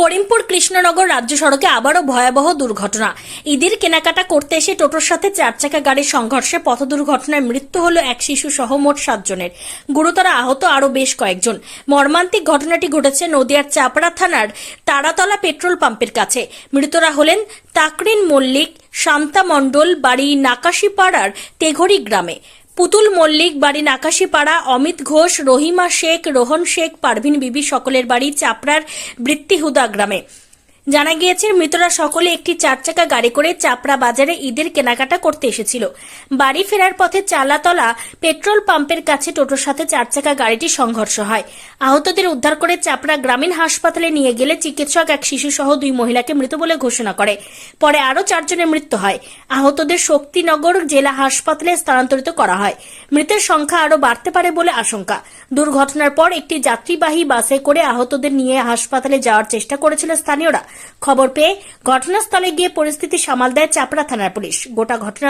করিমপুর কৃষ্ণনগর রাজ্য সড়কে আবারও ভয়াবহ দুর্ঘটনা। ঈদের কেনাকাটা করতে এসে টোটোর সাথে চার চাকা গাড়ির সংঘর্ষে পথ দুর্ঘটনায় মৃত্যু হল এক শিশু সহ মোট সাতজনের। গুরুতর আহত আরও বেশ কয়েকজন। মর্মান্তিক ঘটনাটি ঘটেছে নদিয়ার চাপড়া থানার তারাতলা পেট্রোল পাম্পের কাছে। মৃতরা হলেন তাকরিন মল্লিক, শান্তা মণ্ডল, বাড়ি নাকাশিপাড়ার তেঘরি গ্রামে। পুতুল মল্লিক, বাড়ি নাকাশিপাড়া, অমিত ঘোষ, রহিমা শেখ, রোহন শেখ, পারভিন বিবি, সকলের বাড়ি চাপড়ার বৃত্তিহুদা গ্রামে। জানা গিয়েছে, মৃতরা সকলে একটি চার চাকা গাড়ি করে চাপড়া বাজারে ঈদের কেনাকাটা করতে এসেছিল। বাড়ি ফেরার পথে চালাতলা পেট্রোল পাম্পের কাছে টোটোর সাথে চার চাকা গাড়িটি সংঘর্ষ হয়। আহতদের উদ্ধার করে চাপড়া গ্রামীণ হাসপাতালে নিয়ে গেলে চিকিৎসক এক শিশু সহ দুই মহিলাকে মৃত বলে ঘোষণা করে। পরে আরও চারজনের মৃত্যু হয়। আহতদের শক্তিনগর জেলা হাসপাতালে স্থানান্তরিত করা হয়। মৃতের সংখ্যা আরও বাড়তে পারে বলে আশঙ্কা। দুর্ঘটনার পর একটি যাত্রীবাহী বাসে করে আহতদের নিয়ে হাসপাতালে যাওয়ার চেষ্টা করেছিল স্থানীয়রা। খবর পেয়ে ঘটনাস্থলে গিয়ে পরিস্থিতি সামাল দেয় চাপড়া থানার পুলিশ। গোটা ঘটনা